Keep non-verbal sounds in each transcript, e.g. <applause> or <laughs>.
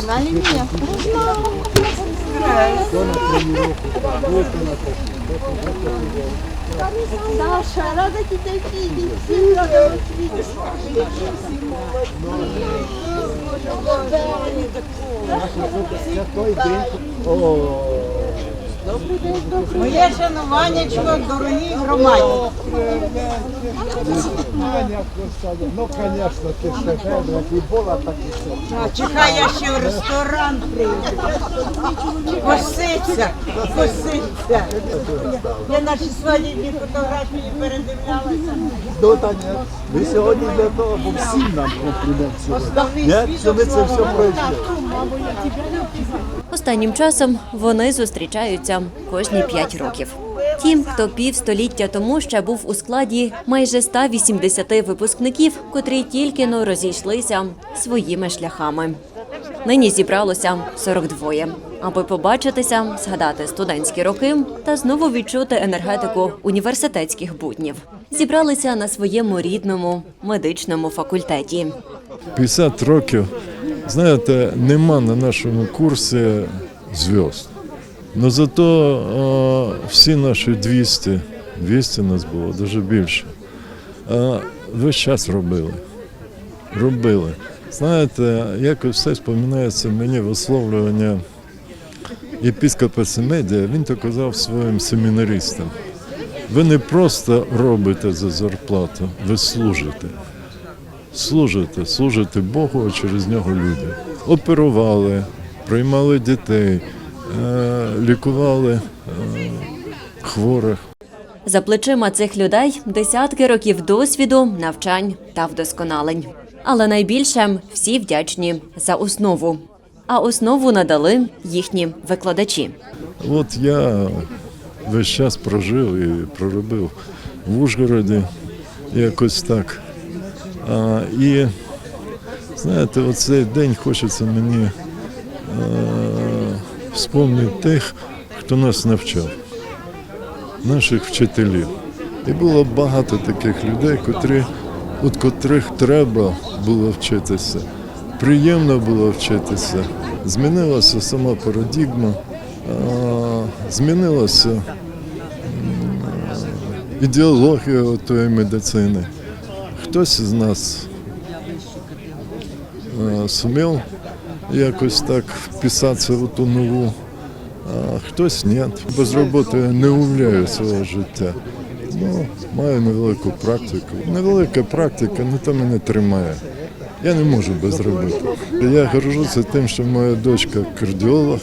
Знали меня? Саша, рада тебя видеть. Всем рада вас видеть. Моє шануваннячко, дорогі громаді. Ну, конечно, ти ще як і була, так і все. Чекай, я ще в ресторан прийду. Коситься, коситься. Я наші свадібні фотографії передивлялася. Ну, та ні. Ми сьогодні для того, бо всім нам комплімент сьогодні. Ні, що ми це все пройшли. Останнім часом вони зустрічаються кожні п'ять років. Тім, хто півстоліття тому ще був у складі майже 180 випускників, котрі тільки но розійшлися своїми шляхами. Нині зібралося 42, аби побачитися, згадати студентські роки та знову відчути енергетику університетських буднів. Зібралися на своєму рідному медичному факультеті. 50 років, знаєте, нема на нашому курсі зв'язд. Но зато е, всі наші 200, 200 нас було, дуже більше. Е, весь час робили. Робили. Знаєте, якось все споминається мені висловлювання єпископа Семедія, він то казав своїм семінаристам. Ви не просто робите за зарплату, ви служите служите, служите Богу, а через нього людям. Оперували, приймали дітей, лікували е, хворих. За плечима цих людей десятки років досвіду, навчань та вдосконалень. Але найбільше всі вдячні за основу. А основу надали їхні викладачі. От я весь час прожив і проробив в Ужгороді якось так. А, і знаєте, оцей день хочеться мені е, вспомнити тих, хто нас навчав, наших вчителів. І було багато таких людей, котрі, от котрих треба було вчитися. Приємно було вчитися. Змінилася сама парадігма, змінилася ідеологія тої медицини. Хтось з нас е, сумів якось так вписатися в ту нову, а хтось ні. Без роботи не уявляю свого життя. Ну, маю невелику практику. Невелика практика, не то мене тримає. Я не можу без роботи. Я горжуся тим, що моя дочка кардіолог,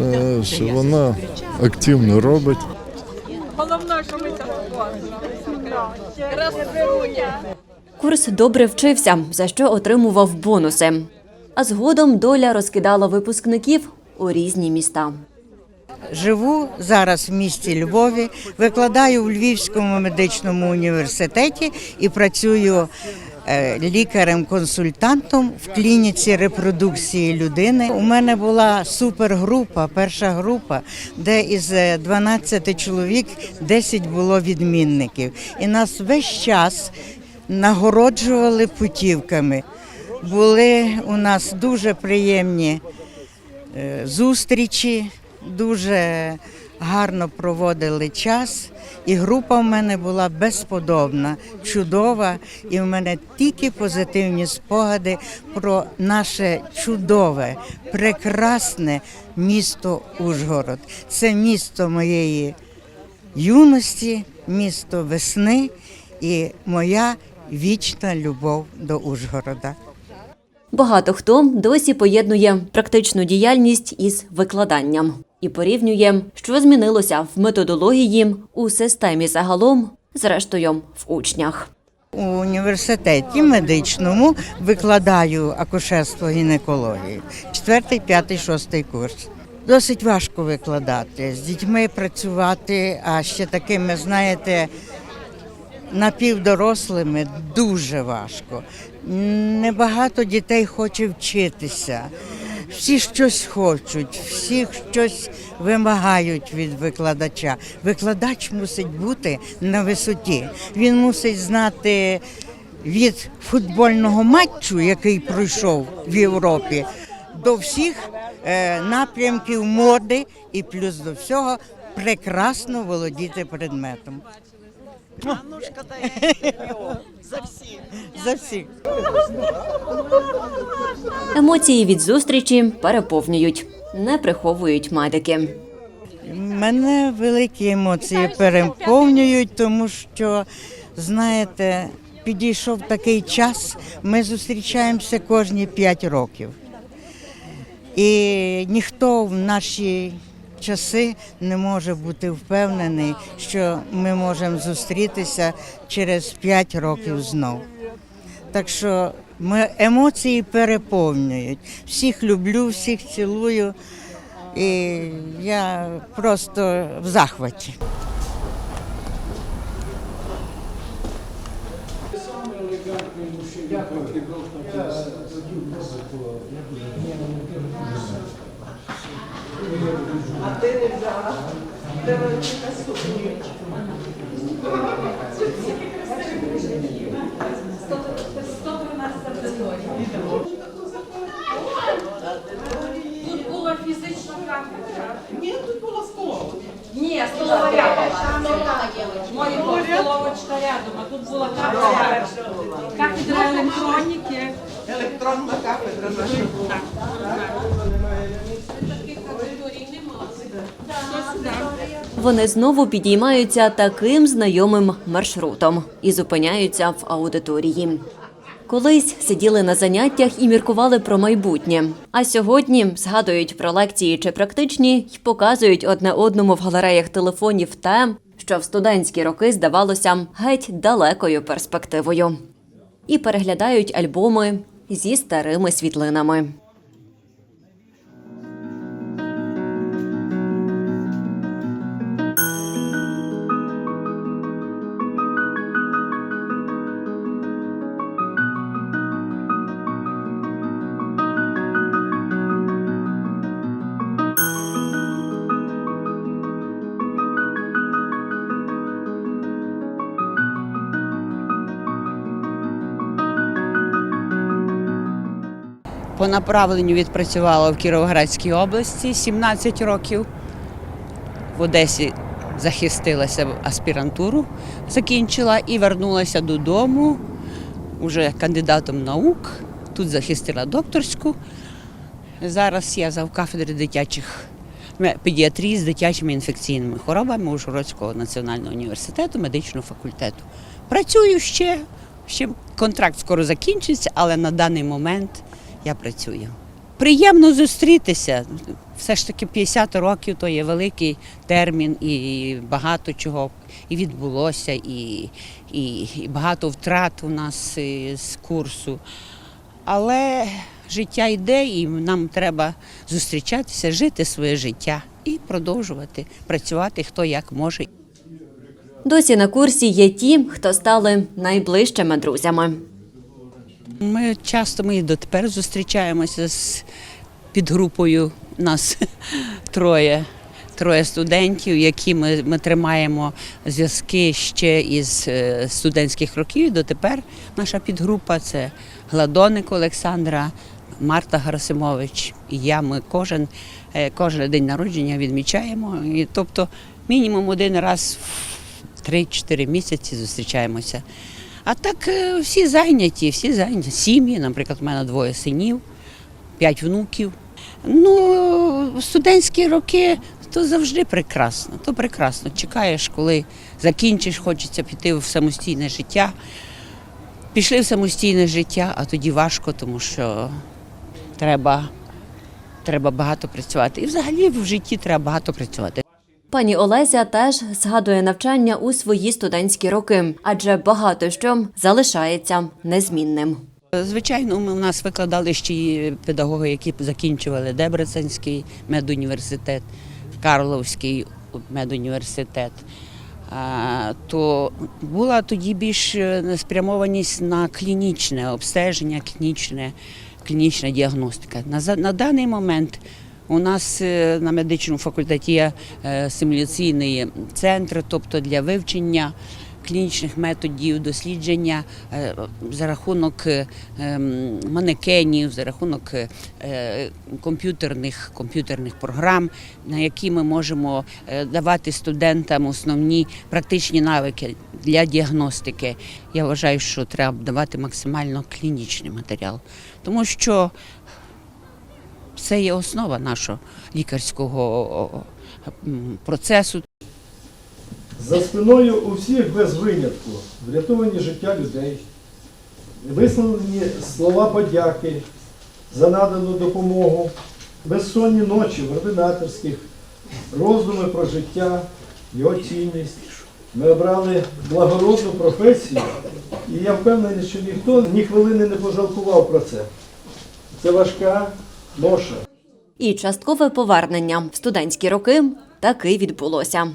е, що вона активно робить. Головне, що ми там Красуня. Курс добре вчився, за що отримував бонуси. А згодом доля розкидала випускників у різні міста. Живу зараз в місті Львові, викладаю в Львівському медичному університеті і працюю е, лікарем-консультантом в клініці репродукції людини. У мене була супергрупа, перша група, де із е, 12 чоловік 10 було відмінників. І нас весь час нагороджували путівками. Були у нас дуже приємні е, зустрічі, дуже гарно проводили час. І група в мене була безподобна, чудова, і в мене тільки позитивні спогади про наше чудове, прекрасне місто Ужгород. Це місто моєї юності, місто весни і моя вічна любов до Ужгорода. Багато хто досі поєднує практичну діяльність із викладанням і порівнює, що змінилося в методології у системі загалом, зрештою в учнях. У університеті медичному викладаю акушерство гінекологію. Четвертий, п'ятий, шостий курс. Досить важко викладати, з дітьми працювати, а ще такими, знаєте, напівдорослими дуже важко. Небагато дітей хоче вчитися. Всі щось хочуть, всі щось вимагають від викладача. Викладач мусить бути на висоті. Він мусить знати від футбольного матчу, який пройшов в Європі, до всіх е, напрямків моди і плюс до всього прекрасно володіти предметом. За всіх. Емоції від зустрічі переповнюють, не приховують медики. Мене великі емоції переповнюють, тому що, знаєте, підійшов такий час, ми зустрічаємося кожні 5 років. І ніхто в наші часи не може бути впевнений, що ми можемо зустрітися через 5 років знов. Так що ми емоції переповнюють. Всіх люблю, всіх цілую. І я просто в захваті. Тут була фізична кафедра. Ні, тут була столова. Ні, столова рядом. Моя була столовочка рядом, а тут була кафедра. Кафедра електроніки. Електронна кафедра наша. Так. Таких категорій немає. Хтось, так. Вони знову підіймаються таким знайомим маршрутом і зупиняються в аудиторії. Колись сиділи на заняттях і міркували про майбутнє. А сьогодні згадують про лекції чи практичні й показують одне одному в галереях телефонів те, що в студентські роки здавалося геть далекою перспективою. І переглядають альбоми зі старими світлинами. По направленню відпрацювала в Кіровоградській області 17 років. В Одесі захистилася в аспірантуру, закінчила і вернулася додому уже кандидатом наук. Тут захистила докторську. Зараз я завкафедри дитячих педіатрії з дитячими інфекційними хворобами Ужгородського національного університету медичного факультету. Працюю ще, ще контракт скоро закінчиться, але на даний момент я працюю. Приємно зустрітися. Все ж таки 50 років то є великий термін, і багато чого і відбулося, і, і, і багато втрат у нас з курсу. Але життя йде, і нам треба зустрічатися, жити своє життя і продовжувати працювати хто як може. Досі на курсі є ті, хто стали найближчими друзями. Ми часто ми і дотепер зустрічаємося з підгрупою. Нас <laughs> троє. Троє студентів, які ми, ми тримаємо зв'язки ще із е, студентських років. Дотепер наша підгрупа це Гладоник Олександра, Марта Гарасимович і я. Ми кожен, е, кожен день народження відмічаємо. І, тобто мінімум один раз в 3-4 місяці зустрічаємося. А так е, всі зайняті, всі зайняті. Сім'ї, наприклад, у мене двоє синів, п'ять внуків. Ну, студентські роки то завжди прекрасно. То прекрасно. Чекаєш, коли закінчиш, хочеться піти в самостійне життя. Пішли в самостійне життя, а тоді важко, тому що треба, треба багато працювати. І взагалі в житті треба багато працювати. Пані Олеся теж згадує навчання у свої студентські роки, адже багато що залишається незмінним. Звичайно, ми у нас викладали ще й педагоги, які закінчували Дебреценський медуніверситет, Карловський медуніверситет. То була тоді більш е, спрямованість на клінічне обстеження, клінічне, клінічна діагностика. На, на даний момент у нас е, на медичному факультеті є е, симуляційний центр, тобто для вивчення клінічних методів дослідження е, за рахунок ем, манекенів, за рахунок комп'ютерних, комп'ютерних програм, на які ми можемо давати студентам основні практичні навики для діагностики. Я вважаю, що треба давати максимально клінічний матеріал, тому що це є основа нашого лікарського процесу. За спиною у всіх без винятку врятовані життя людей, висловлені слова подяки за надану допомогу, безсонні ночі в ординаторських, роздуми про життя, його цінність. Ми обрали благородну професію, і я впевнений, що ніхто ні хвилини не пожалкував про це. Це важка ноша. І часткове повернення в студентські роки таки відбулося.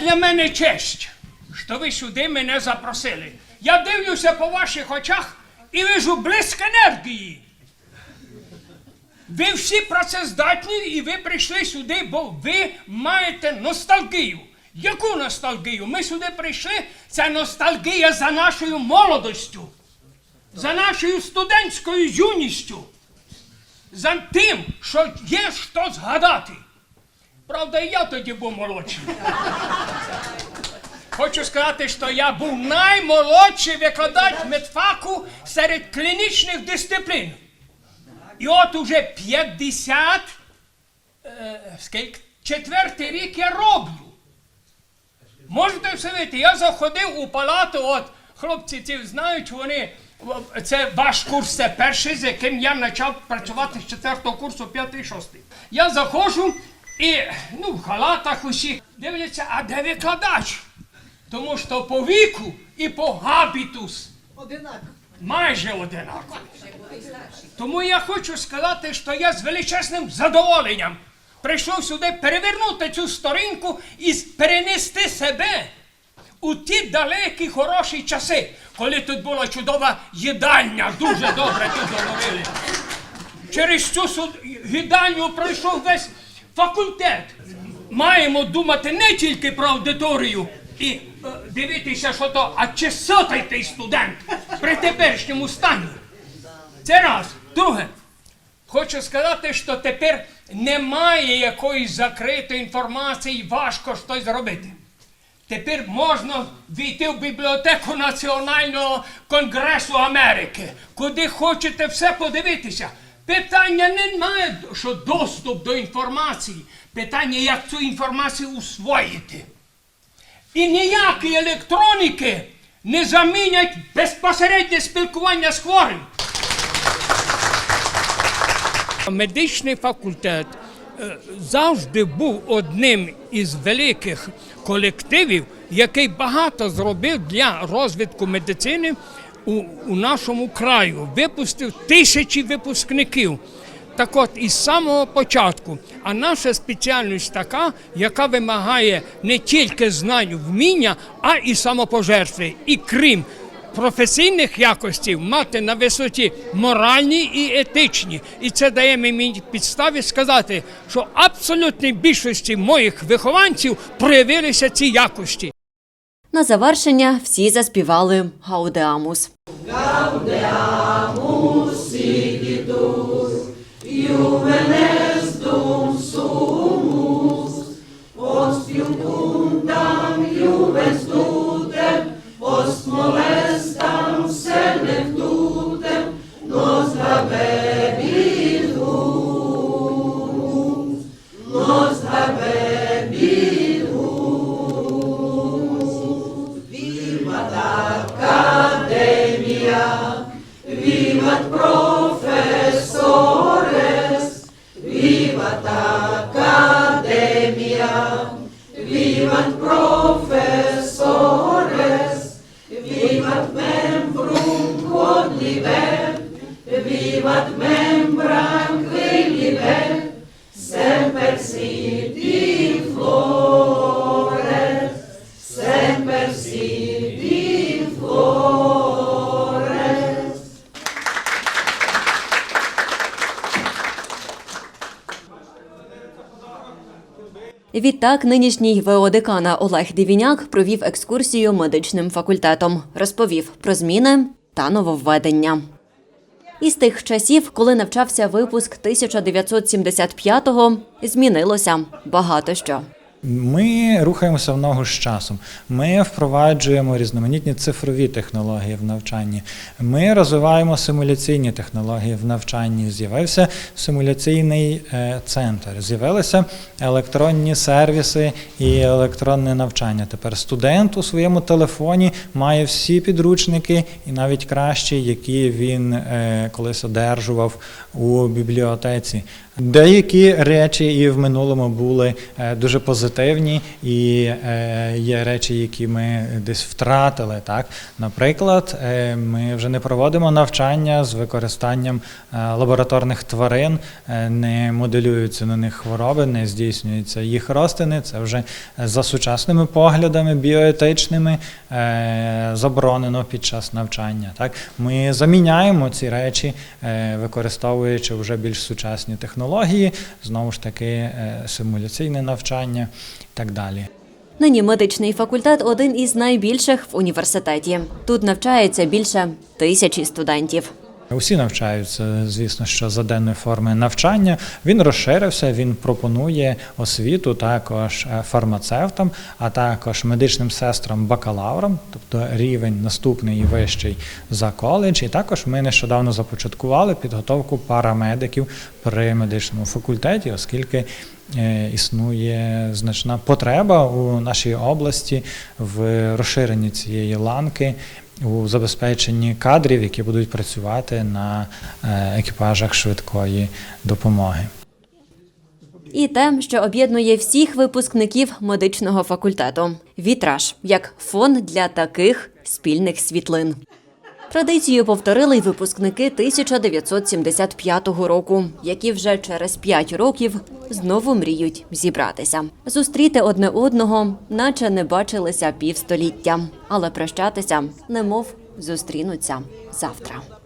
Для мене честь, що ви сюди мене запросили. Я дивлюся по ваших очах і вижу блиск енергії. Ви всі працездатні і ви прийшли сюди, бо ви маєте ностальгію. Яку ностальгію? Ми сюди прийшли, це ностальгія за нашою молодостю, за нашою студентською юністю, за тим, що є що згадати. Правда, і я тоді був молодший. Хочу сказати, що я був наймолодший викладач медфаку серед клінічних дисциплін. І от уже 50, е, скільки, четвертий рік я роблю. Можете всивити, я заходив у палату, от хлопці ці знають, вони. Це ваш курс, це перший, з яким я почав працювати з четвертого курсу, п'ятий, шостий. Я заходжу і ну, в халатах усіх дивляться, а де викладач? Тому що по віку і по габітус одинаково. майже одинакові. Тому я хочу сказати, що я з величезним задоволенням прийшов сюди перевернути цю сторінку і перенести себе у ті далекі хороші часи, коли тут була чудова їдальня, дуже добре тут говорили. Через цю суд- їдальню пройшов весь факультет. Маємо думати не тільки про аудиторію і е, дивитися, що то, а чи сотий той студент при теперішньому стані. Це раз. Друге. Хочу сказати, що тепер немає якоїсь закритої інформації, важко щось зробити. Тепер можна війти в бібліотеку Національного конгресу Америки, куди хочете все подивитися. Питання немає, що доступ до інформації. Питання, як цю інформацію усвоїти. І ніякі електроніки не замінять безпосереднє спілкування з хворим. Медичний факультет завжди був одним із великих колективів, який багато зробив для розвитку медицини у, у нашому краю. Випустив тисячі випускників. Так от, із самого початку, а наша спеціальність така, яка вимагає не тільки знань, вміння, а і самопожертви. І крім професійних якостів мати на висоті моральні і етичні. І це дає мені підставі сказати, що абсолютній більшості моїх вихованців проявилися ці якості. На завершення всі заспівали Гаудеамус. Гаудеамус, ювене. Відтак, нинішній ВО Олег Дивіняк провів екскурсію медичним факультетом, розповів про зміни та нововведення. Із тих часів, коли навчався випуск 1975-го, змінилося багато що. Ми рухаємося в ногу з часом. Ми впроваджуємо різноманітні цифрові технології в навчанні. Ми розвиваємо симуляційні технології в навчанні. З'явився симуляційний е, центр, з'явилися електронні сервіси і електронне навчання. Тепер студент у своєму телефоні має всі підручники, і навіть кращі, які він е, колись одержував у бібліотеці. Деякі речі і в минулому були е, дуже позитивні, і е, є речі, які ми десь втратили. Так, наприклад, е, ми вже не проводимо навчання з використанням лабораторних тварин, не моделюються на них хвороби, не здійснюються їх розтини. Це вже за сучасними поглядами біоетичними заборонено під час навчання. Так, ми заміняємо ці речі, використовуючи вже більш сучасні технології, знову ж таки, е, симуляційне навчання і так далі. Нині медичний факультет один із найбільших в університеті. Тут навчається більше тисячі студентів. Усі навчаються, звісно, що за денної форми навчання. Він розширився, він пропонує освіту також е, фармацевтам, а також медичним сестрам бакалаврам, тобто рівень наступний і вищий за коледж. І також ми нещодавно започаткували підготовку парамедиків при медичному факультеті, оскільки е, існує значна потреба у нашій області в розширенні цієї ланки у забезпеченні кадрів, які будуть працювати на е, екіпажах швидкої допомоги. І те, що об'єднує всіх випускників медичного факультету вітраж як фон для таких спільних світлин. Традицію повторили й випускники 1975 року, які вже через 5 років знову мріють зібратися, зустріти одне одного, наче не бачилися півстоліття, але прощатися, немов зустрінуться завтра.